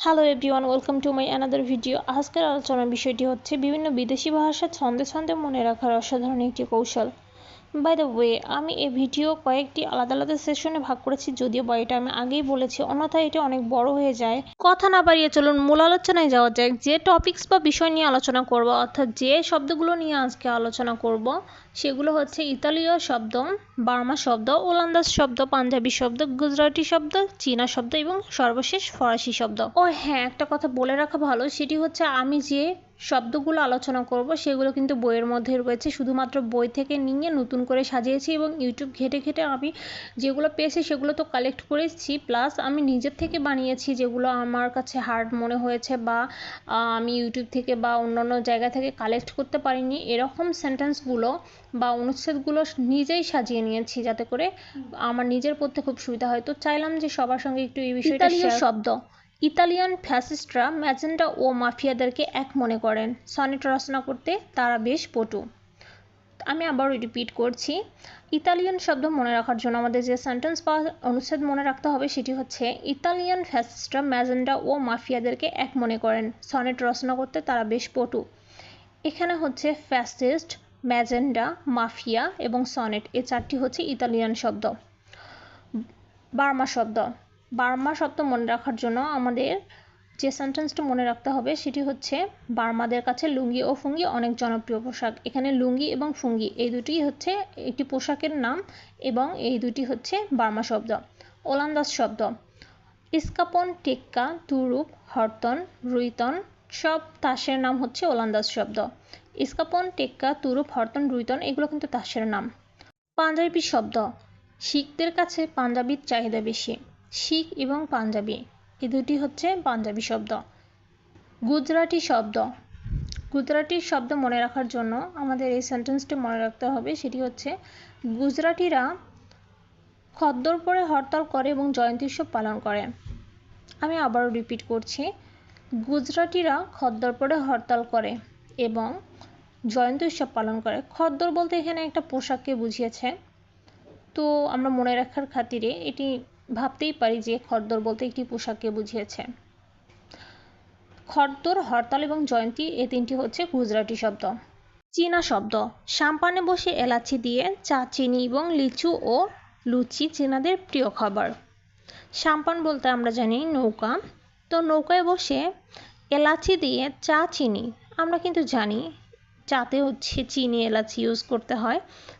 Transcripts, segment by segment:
Hello everyone welcome to my another video আজকের আলোচনার বিষয়টি হচ্ছে, বিভিন্ন বিদেশি ভাষা ছন্দে ছন্দে মনে রাখার অসাধারণ একটি কৌশল। বাই দ্য ওয়ে আমি এই ভিডিও কয়েকটি আলাদা আলাদা সেশনে ভাগ করেছি, যদিও বা এটা আমি আগেই বলেছি, অন্যথায় এটা অনেক বড় হয়ে যায়। কথা না বাড়িয়ে চলুন মূল আলোচনায় যাওয়া যাক, যে টপিকস বা বিষয় নিয়ে আলোচনা করব, অর্থাৎ যে শব্দগুলো নিয়ে আজকে আলোচনা করব, সেগুলো হচ্ছে ইতালীয় শব্দ, বার্মা শব্দ, ওলান্দাজ শব্দ, পাঞ্জাবি শব্দ, গুজরাটি শব্দ, চীনা শব্দ এবং সর্বশেষ ফরাসি শব্দ। ও হ্যাঁ একটা কথা বলে রাখা ভালো, সেটি হচ্ছে আমি যে শব্দগুলো আলোচনা করব সেগুলো কিন্তু বইয়ের মধ্যে রয়েছে। শুধুমাত্র বই থেকে নিয়ে নতুন করে সাজিয়েছি এবং ইউটিউব ঘেটে ঘেটে আমি যেগুলো পেয়েছি সেগুলো তো কালেক্ট করেছি। প্লাস আমি নিজের থেকে বানিয়েছি যেগুলো আমার কাছে হার্ড মনে হয়েছে বা আমি ইউটিউব থেকে বা অন্যান্য জায়গা থেকে কালেক্ট করতে পারিনি। এরকম সেন্টেন্সগুলো বা অনুচ্ছেদগুলো নিজেই সাজিয়ে নিয়েছি যাতে করে আমার নিজের পড়তে খুব সুবিধা হয়। তো চাইলাম যে সবার সঙ্গে একটু এই বিষয়টা শব্দ। ইতালিয়ান ফ্যাসিস্টরা ম্যাজেন্ডা ও মাফিয়াদেরকে এক মনে করেন। সনেট রচনা করতে তারা বেশ পটু। আমি আবার রিপিট করছি। ইতালিয়ান শব্দ মনে রাখার জন্য আমাদের যে সেন্টেন্স বা অনুচ্ছেদ মনে রাখতে হবে সেটি হচ্ছে, ইতালিয়ান ফ্যাসিস্টরা ম্যাজেন্ডা ও মাফিয়াদেরকে এক মনে করেন। সনেট রচনা করতে তারা বেশ পটু। এখানে হচ্ছে ফ্যাসিস্ট ম্যাজেন্ডা মাফিয়া এবং সনেট এ চারটি হচ্ছে ইতালিয়ান শব্দ। বার্মা শব্দ। বার্মা শব্দ মনে রাখার জন্য আমাদের যে সেন্টেন্সটা মনে রাখতে হবে, সেটি হচ্ছে, বার্মাদের কাছে লুঙ্গি ও ফুঙ্গি অনেক জনপ্রিয় পোশাক। এখানে লুঙ্গি এবং ফুঙ্গি, এই দুটি হচ্ছে একটি পোশাকের নাম এবং এই দুটি হচ্ছে বার্মা শব্দ। ওলান্দাস শব্দ। ইস্কাপন, টেক্কা, তুরুপ, হরতন, রুইতন, সব তাসের নাম হচ্ছে ওলান্দাস শব্দ। ইস্কাপন, টেক্কা, তুরুপ, হরতন, রুইতন, এগুলো কিন্তু তাসের নাম। পাঞ্জাবি শব্দ। শিখদের কাছে পাঞ্জাবির চাহিদা বেশি। শিখ এবং পাঞ্জাবি। এই দুটি হচ্ছে পাঞ্জাবি শব্দ। গুজরাটি শব্দ। গুজরাটি শব্দ মনে রাখার জন্য আমাদের এই সেন্টেন্সটি মনে রাখতে হবে। সেটি হচ্ছে, গুজরাটিরা খদ্দর পরে হরতাল করে এবং জয়ন্তী উৎসব পালন করে। আমি আবারও রিপিট করছি। গুজরাটিরা খদ্দর পরে হরতাল করে এবং জয়ন্তী উৎসব পালন করে। খদ্দর বলতে এখানে একটা পোশাককে বুঝিয়েছে। তো আমরা মনে রাখার খাতিরে এটি ভাবতেই পারি যে খদ্দর বলতে একটি পোশাককে বুঝিয়েছে। খদ্দর হরতাল এবং জয়ন্তী এ তিনটি হচ্ছে গুজরাটি শব্দ। চীনা শব্দ। সাম্পানে বসে এলাচি দিয়ে চা, চিনি এবং লিচু ও লুচি চীনাদের প্রিয় খাবার। সাম্পান বলতে আমরা জানি নৌকা। তো নৌকায় বসে এলাচি দিয়ে চা, চিনি, আমরা কিন্তু জানি চাতে হচ্ছে চিনি, এলাচি ইউজ করতে হয়।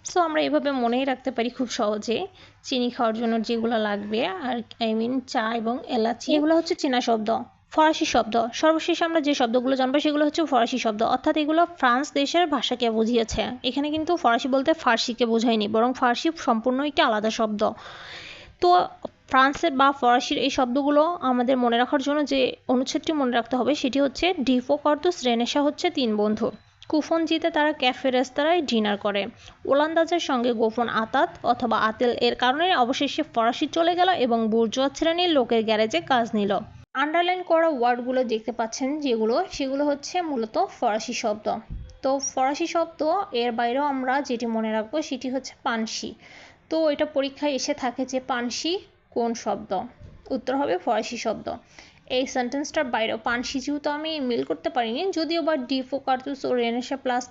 সো আমরা এভাবে মনেই রাখতে পারি খুব সহজে চিনি খাওয়ার জন্য যেগুলো লাগবে। আর আই মিন চা এবং এলাচি এগুলো হচ্ছে চীনা শব্দ, ফরাসি শব্দ। সর্বশেষ আমরা যে শব্দগুলো জানব সেগুলো হচ্ছে ফরাসি শব্দ। অর্থাৎ এগুলো ফ্রান্স দেশের ভাষাকে বুঝিয়েছে। এখানে কিন্তু ফরাসি বলতে ফার্সিকে বোঝায়নি, বরং ফার্সি সম্পূর্ণ একটি আলাদা শব্দ। তো ফ্রান্সের বা ফরাসির এই শব্দগুলো আমাদের মনে রাখার জন্য যে অনুচ্ছেদটি মনে রাখতে হবে সেটি হচ্ছে ডিফো কর্দুস রেনেসা হচ্ছে তিন বন্ধু। কুফন জিতে তারা ক্যাফে, রেস্তোরাঁয় ডিনার করে। ওলান্দাজের সঙ্গে গোপন আতাত অথবা আতেল এর কারণে অবশেষে ফরাসি চলে গেল এবং বুর্জোয়া শ্রেণির লোকের গ্যারেজে কাজ নিল। আন্ডারলাইন করা ওয়ার্ডগুলো দেখতে পাচ্ছেন যেগুলো, সেগুলো হচ্ছে মূলত ফরাসি শব্দ। তো ফরাসি শব্দ, এর বাইরেও আমরা যেটি মনে রাখব সেটি হচ্ছে পানসি। তো এটা পরীক্ষায় এসে থাকে যে পানসি কোন শব্দ? উত্তর হবে ফরাসি শব্দ। এই সেন্টেন্সটার বাইরেও পানসি যেহেতু আমি মিল করতে পারিনি, যদিও বা ডিফো কার্তুস ও রেনেসা প্লাস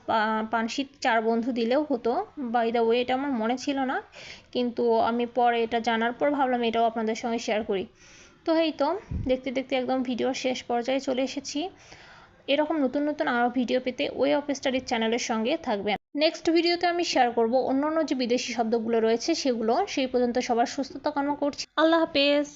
পানসি চার বন্ধু দিলেও হতো। বাই দ্য ওয়ে এটা আমার মনে ছিল না, কিন্তু আমি পরে এটা জানার পর ভাবলাম এটাও আপনাদের সঙ্গে শেয়ার করি। তো এই তো, দেখতে দেখতে একদম ভিডিওর শেষ পর্যায়ে চলে এসেছি। এরকম নতুন নতুন আরও ভিডিও পেতে ওয়ে অফ স্টাডির চ্যানেলের সঙ্গে থাকবেন। নেক্সট ভিডিওতে আমি শেয়ার করব অন্য অন্য যে বিদেশি শব্দগুলো রয়েছে সেগুলো। সেই পর্যন্ত সবার সুস্থতা কামনা করছি। আল্লাহ হাফেজ।